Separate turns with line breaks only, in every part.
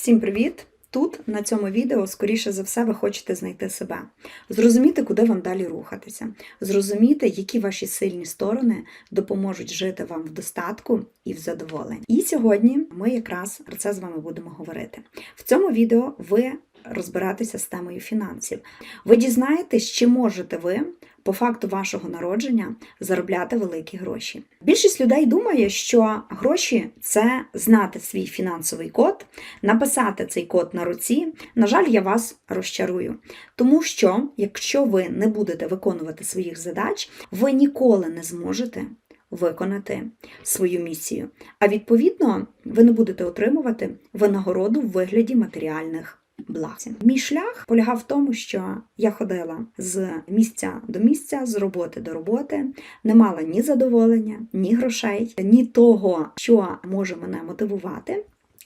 Всім привіт! Тут на цьому відео, скоріше за все, ви хочете знайти себе, зрозуміти, куди вам далі рухатися, зрозуміти, які ваші сильні сторони допоможуть жити вам в достатку і в задоволенні. І сьогодні ми якраз про це з вами будемо говорити. В цьому відео ви розбиратися з темою фінансів. Ви дізнаєтесь, чи можете ви по факту вашого народження заробляти великі гроші. Більшість людей думає, що гроші це знати свій фінансовий код, написати цей код на руці. На жаль, я вас розчарую. Тому що, якщо ви не будете виконувати своїх задач, ви ніколи не зможете. Виконати свою місію. А відповідно, ви не будете отримувати винагороду в вигляді матеріальних благ. Мій шлях полягав в тому, що я ходила з місця до місця, з роботи до роботи, не мала ні задоволення, ні грошей, ні того, що може мене мотивувати.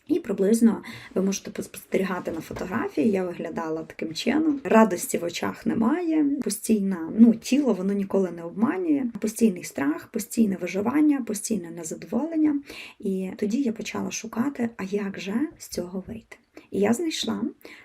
І приблизно ви можете спостерігати на фотографії, я виглядала таким чином. Радості в очах немає. Постійна, ну, тіло воно ніколи не обманює. Постійний страх, постійне виживання, постійне незадоволення. І тоді я почала шукати, а як же з цього вийти. І я знайшла,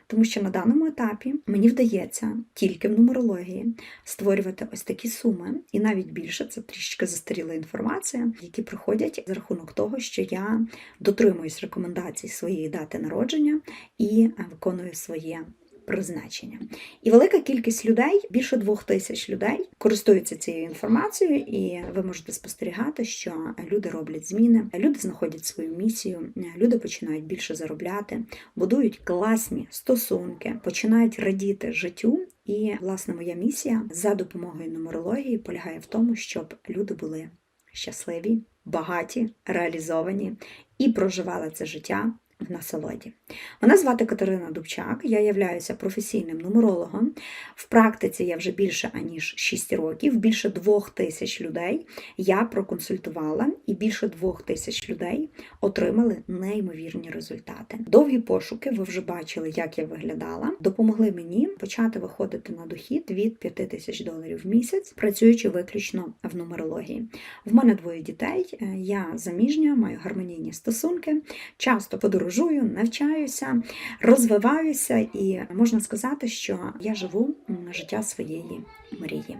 тому що на даному етапі мені вдається тільки в нумерології створювати ось такі суми, і навіть більше це трішки застаріла інформація, які приходять за рахунок того, що я дотримуюсь рекомендацій своєї дати народження і виконую своє призначення. І велика кількість людей, більше двох тисяч людей, користуються цією інформацією, і ви можете спостерігати, що люди роблять зміни, люди знаходять свою місію, люди починають більше заробляти, будують класні стосунки, починають радіти життю. І, власне, моя місія за допомогою нумерології полягає в тому, щоб люди були щасливі, багаті, реалізовані і проживали це життя в насолоді. Мене звати Катерина Дубчак, я являюся професійним нумерологом. В практиці я вже більше аніж 6 років, більше двох тисяч людей я проконсультувала, і більше двох тисяч людей отримали неймовірні результати. Довгі пошуки, ви вже бачили, як я виглядала, допомогли мені почати виходити на дохід від 5 тисяч доларів в місяць, працюючи виключно в нумерології. В мене двоє дітей, я заміжня, маю гармонійні стосунки, часто подорожую подорожую, навчаюся, розвиваюся, і можна сказати, що я живу життя своєї мрії.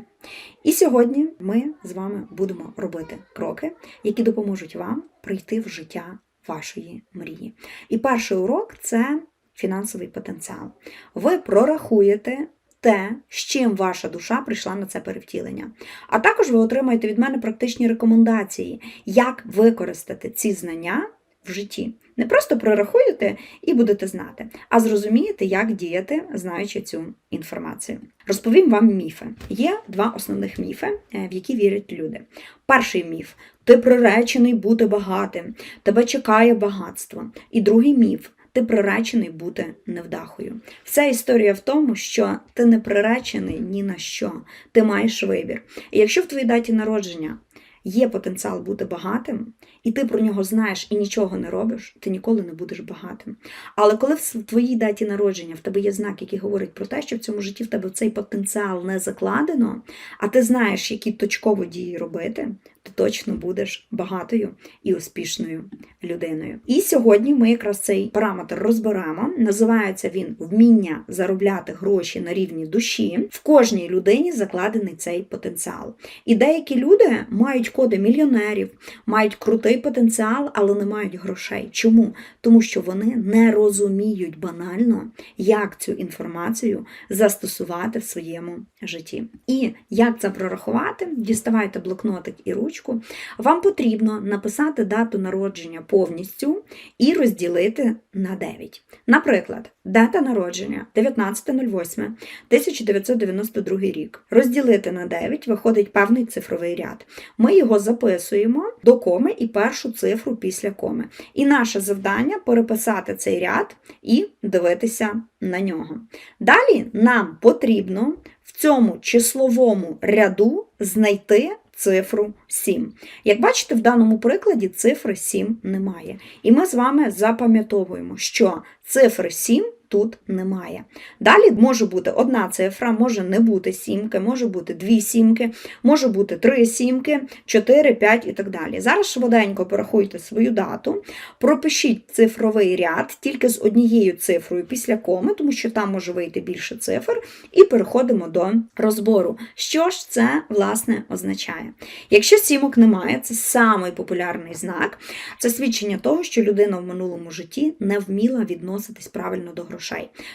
І сьогодні ми з вами будемо робити кроки, які допоможуть вам прийти в життя вашої мрії. І перший урок це фінансовий потенціал. Ви прорахуєте. Те, з чим ваша душа прийшла на це перевтілення. А також ви отримаєте від мене практичні рекомендації, як використати ці знання в житті. Не просто прорахуєте і будете знати, а зрозумієте, як діяти, знаючи цю інформацію. Розповім вам міфи. Є два основних міфи, е, в які вірять люди. Перший міф ти приречений бути багатим, тебе чекає багатство. І другий міф. Ти приречений бути невдахою. Вся історія в тому, що ти не приречений ні на що, ти маєш вибір. І якщо в твоїй даті народження є потенціал бути багатим, і ти про нього знаєш і нічого не робиш, ти ніколи не будеш багатим. Але коли в твоїй даті народження в тебе є знак, який говорить про те, що в цьому житті в тебе цей потенціал не закладено, а ти знаєш, які точково дії робити, ти точно будеш багатою і успішною людиною. І сьогодні ми якраз цей параметр розберемо. Називається він вміння заробляти гроші на рівні душі. В кожній людині закладений цей потенціал. І деякі люди мають коди мільйонерів, мають крутий потенціал, але не мають грошей. Чому? Тому що вони не розуміють банально, як цю інформацію застосувати в своєму житті. І як це прорахувати, діставайте блокнотик і ручку вам потрібно написати дату народження повністю і розділити на 9. Наприклад, дата народження 19.08.1992 рік. Розділити на 9 виходить певний цифровий ряд. Ми його записуємо до коми і першу цифру після коми. І наше завдання переписати цей ряд і дивитися на нього. Далі нам потрібно в цьому числовому ряду знайти цифру 7. Як бачите, в даному прикладі цифри 7 немає. І ми з вами запам'ятовуємо, що цифри 7 тут немає. Далі може бути одна цифра, може не бути сімки, може бути дві сімки, може бути три сімки, чотири, п'ять і так далі. Зараз швиденько порахуйте свою дату, пропишіть цифровий ряд тільки з однією цифрою після коми, тому що там може вийти більше цифр, і переходимо до розбору. Що ж це власне означає? Якщо сімок немає, це самий популярний знак. Це свідчення того, що людина в минулому житті не вміла відноситись правильно до грошей.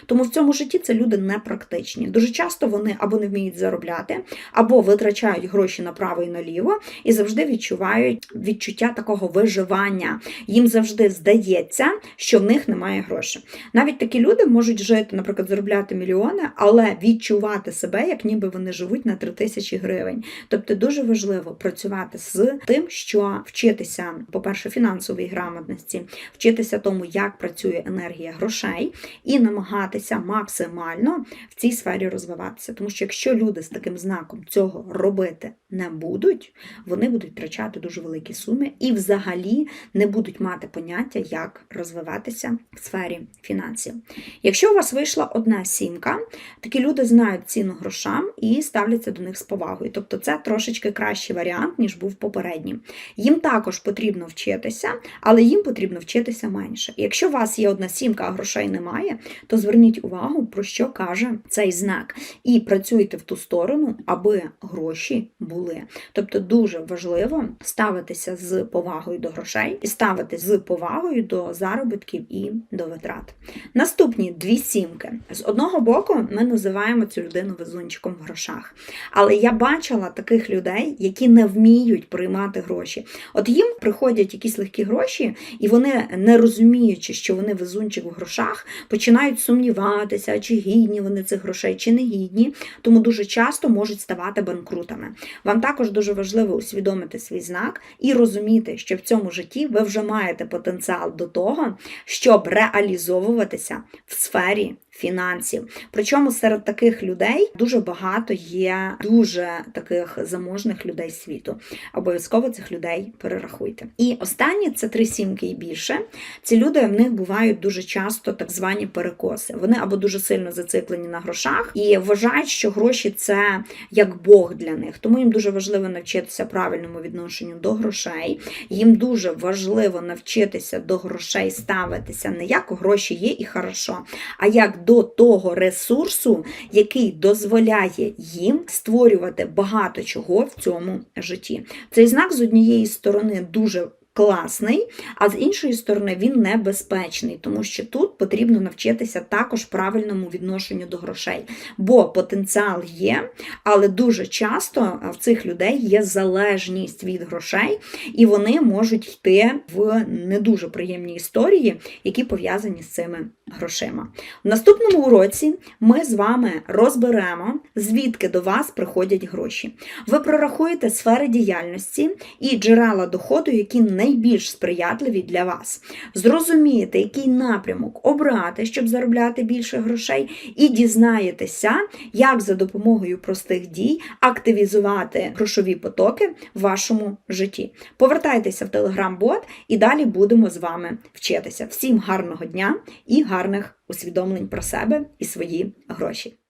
Тому в цьому житті це люди непрактичні. Дуже часто вони або не вміють заробляти, або витрачають гроші направо і наліво, і завжди відчувають відчуття такого виживання. Їм завжди здається, що в них немає грошей. Навіть такі люди можуть жити, наприклад, заробляти мільйони, але відчувати себе, як ніби вони живуть на 3 тисячі гривень. Тобто дуже важливо працювати з тим, що вчитися, по-перше, фінансовій грамотності, вчитися тому, як працює енергія грошей, і намагатися максимально в цій сфері розвиватися. Тому що якщо люди з таким знаком цього робити не будуть, вони будуть втрачати дуже великі суми і взагалі не будуть мати поняття, як розвиватися в сфері фінансів. Якщо у вас вийшла одна сімка, такі люди знають ціну грошам і ставляться до них з повагою. Тобто це трошечки кращий варіант, ніж був попереднім. Їм також потрібно вчитися, але їм потрібно вчитися менше. Якщо у вас є одна сімка, а грошей немає, то зверніть увагу, про що каже цей знак. І працюйте в ту сторону, аби гроші були. Тобто дуже важливо ставитися з повагою до грошей і ставити з повагою до заробітків і до витрат. Наступні дві сімки. З одного боку, ми називаємо цю людину везунчиком в грошах. Але я бачила таких людей, які не вміють приймати гроші. От їм приходять якісь легкі гроші, і вони, не розуміючи, що вони везунчик в грошах, починають сумніватися, чи гідні вони цих грошей, чи не гідні, тому дуже часто можуть ставати банкрутами. Вам також дуже важливо усвідомити свій знак і розуміти, що в цьому житті ви вже маєте потенціал до того, щоб реалізовуватися в сфері фінансів. Причому серед таких людей дуже багато є дуже таких заможних людей світу. Обов'язково цих людей перерахуйте. І останні це три сімки і більше. Ці люди в них бувають дуже часто так звані перекоси. Вони або дуже сильно зациклені на грошах і вважають, що гроші це як Бог для них. Тому їм дуже важливо навчитися правильному відношенню до грошей. Їм дуже важливо навчитися до грошей ставитися не як гроші є і хорошо, а як до того ресурсу, який дозволяє їм створювати багато чого в цьому житті. Цей знак з однієї сторони дуже класний, а з іншої сторони він небезпечний, тому що тут потрібно навчитися також правильному відношенню до грошей. Бо потенціал є, але дуже часто в цих людей є залежність від грошей, і вони можуть йти в не дуже приємні історії, які пов'язані з цими грошима. В наступному уроці ми з вами розберемо, звідки до вас приходять гроші. Ви прорахуєте сфери діяльності і джерела доходу, які найбільш сприятливі для вас. Зрозумієте, який напрямок обрати, щоб заробляти більше грошей, і дізнаєтеся, як за допомогою простих дій активізувати грошові потоки в вашому житті. Повертайтеся в телеграм-бот і далі будемо з вами вчитися. Всім гарного дня і гарних усвідомлень про себе і свої гроші.